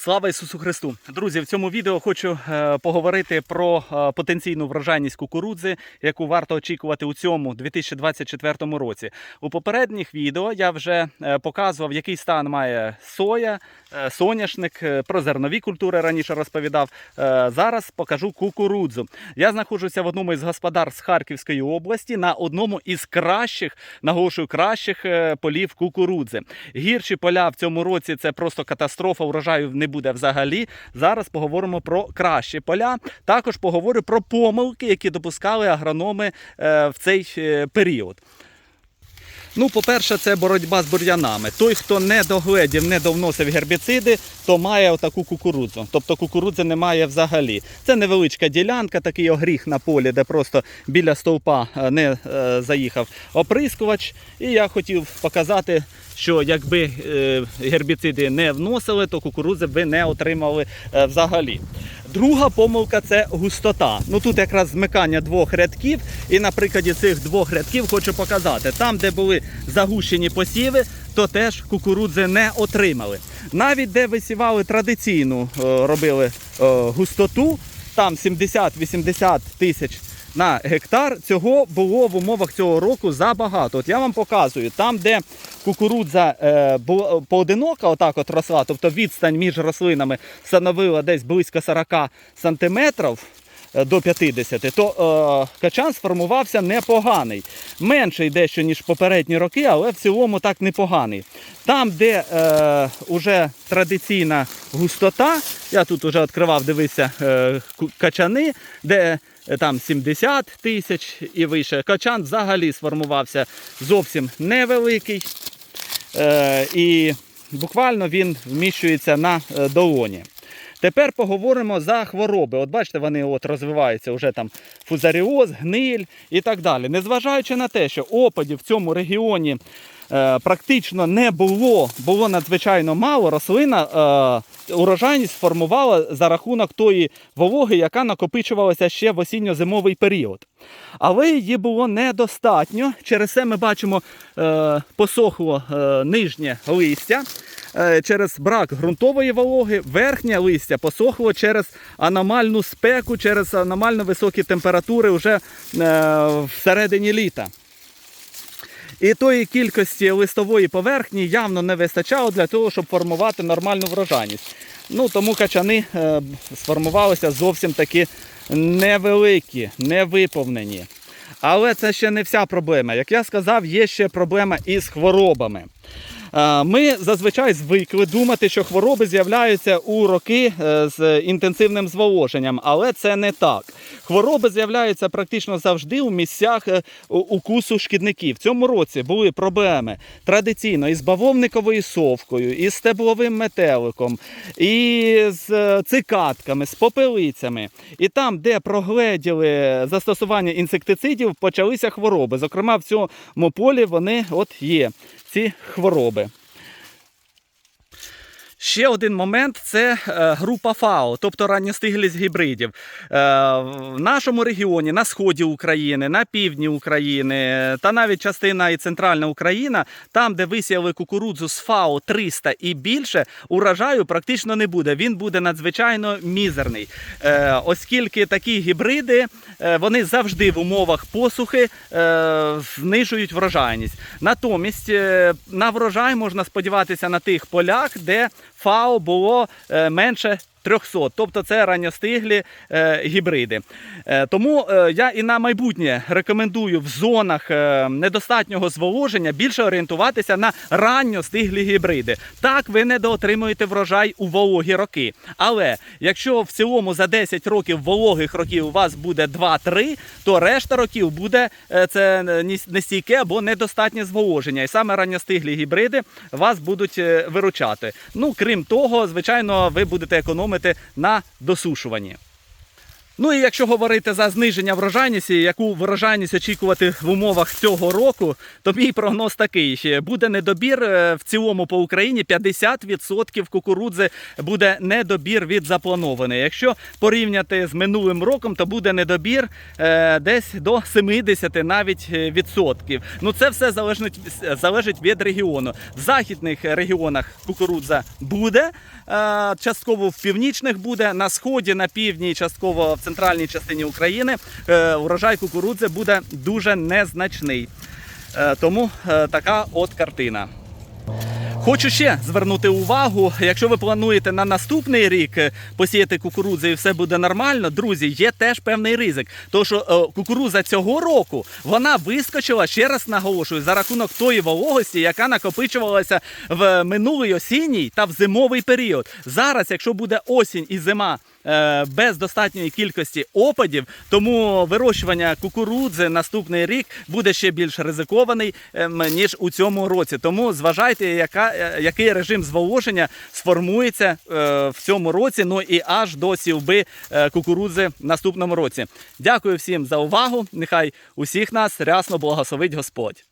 Слава Ісусу Христу! Друзі, в цьому відео хочу е, поговорити про е, потенційну врожайність кукурудзи, яку варто очікувати у цьому 2024 році. У попередніх відео я вже е, показував, який стан має соя, соняшник, про зернові культури раніше розповідав. Зараз покажу кукурудзу. Я знаходжуся в одному із господарств Харківської області на одному із кращих, наголошую, кращих полів кукурудзи. Гірші поля в цьому році це просто катастрофа. Урожаю не буде взагалі. Зараз поговоримо про кращі поля. Також поговорю про помилки, які допускали агрономи е, в цей е, період. Ну, по-перше, це боротьба з бур'янами. Той, хто не догледів, не довносив гербіциди, то має отаку кукурудзу. Тобто кукурудзи немає взагалі. Це невеличка ділянка, такий огріх на полі, де просто біля стовпа е, не е, заїхав оприскувач. І я хотів показати, що якби е, гербіциди не вносили, то кукурудзи б не отримали е, взагалі. Друга помилка це густота. Ну тут якраз змикання двох рядків, і на прикладі цих двох рядків хочу показати. Там, де були загущені посіви, то теж кукурудзи не отримали. Навіть де висівали традиційну, е, робили е, густоту, там 70-80 тисяч на гектар. Цього було в умовах цього року забагато. От я вам показую, там, де кукурудза е, поодинока, отак от росла, тобто відстань між рослинами становила десь близько 40 сантиметрів. Е, До 50, то е, качан сформувався непоганий. Менший дещо, ніж попередні роки, але в цілому так непоганий. Там, де е, уже традиційна густота, я тут вже відкривав, дивився е, качани, де е, там 70 тисяч і вище. Качан взагалі сформувався зовсім невеликий. Е, і буквально він вміщується на е, долоні. Тепер поговоримо за хвороби. От бачите, вони от розвиваються вже там фузаріоз, гниль і так далі. Незважаючи на те, що опадів в цьому регіоні е, практично не було, було надзвичайно мало, рослина е, урожайність формувала за рахунок тої вологи, яка накопичувалася ще в осінньо-зимовий період. Але її було недостатньо. Через це ми бачимо е, посохло е, нижнє листя. Е, Через брак ґрунтової вологи, верхнє листя посохло через аномальну спеку, через аномально високі температури вже е, всередині літа. І тої кількості листової поверхні явно не вистачало для того, щоб формувати нормальну врожайність. Ну, тому качани е, сформувалися зовсім таки невеликі, невиповнені. Але це ще не вся проблема. Як я сказав, є ще проблема із хворобами. Ми зазвичай звикли думати, що хвороби з'являються у роки е, з інтенсивним зволоженням, але це не так. Хвороби з'являються практично завжди у місцях е, укусу шкідників. В цьому році були проблеми традиційно із бавовниковою совкою, із стебловим метеликом, і з е, цикатками, з попелицями. І там, де прогледіли застосування інсектицидів, почалися хвороби. Зокрема, в цьому полі вони от є ці хвороби. Ще один момент це е, група ФАО, тобто ранньостиглість гібридів. Е, в нашому регіоні, на сході України, на півдні України та навіть частина і центральна Україна, там, де висіяли кукурудзу з ФАО 300 і більше, урожаю практично не буде. Він буде надзвичайно мізерний. Е, оскільки такі гібриди вони завжди в умовах посухи знижують врожайність. Натомість на врожай можна сподіватися на тих полях, де ФАО було е, менше 300, тобто це ранньостиглі е, гібриди. Е, тому е, я і на майбутнє рекомендую в зонах е, недостатнього зволоження більше орієнтуватися на ранньостиглі гібриди. Так ви недоотримуєте врожай у вологі роки. Але якщо в цілому за 10 років вологих років у вас буде 2-3, то решта років буде е, це нестійке або недостатнє зволоження. І саме ранньостиглі гібриди вас будуть е, виручати. Ну, крім того, звичайно, ви будете економити на досушуванні. Ну і якщо говорити за зниження врожайності, яку врожайність очікувати в умовах цього року, то мій прогноз такий: буде недобір е, в цілому по Україні 50% кукурудзи буде недобір від запланованої. Якщо порівняти з минулим роком, то буде недобір е, десь до 70 навіть відсотків. Ну це все залежить, залежить від регіону. В західних регіонах кукурудза буде, е, частково в північних буде, на сході, на півдні, частково в центральній частині України е, урожай кукурудзи буде дуже незначний. Е, Тому е, така от картина. Хочу ще звернути увагу, якщо ви плануєте на наступний рік е, посіяти кукурудзу і все буде нормально, друзі, є теж певний ризик. Тому що е, кукурудза цього року вона вискочила, ще раз наголошую, за рахунок тої вологості, яка накопичувалася в минулий осінній та в зимовий період. Зараз, якщо буде осінь і зима. Е, Без достатньої кількості опадів, тому вирощування кукурудзи наступний рік буде ще більш ризикований ем, ніж у цьому році. Тому зважайте, яка, е, який режим зволоження сформується е, в цьому році. Ну і аж до сівби е, кукурудзи в наступному році. Дякую всім за увагу. Нехай усіх нас рясно благословить Господь.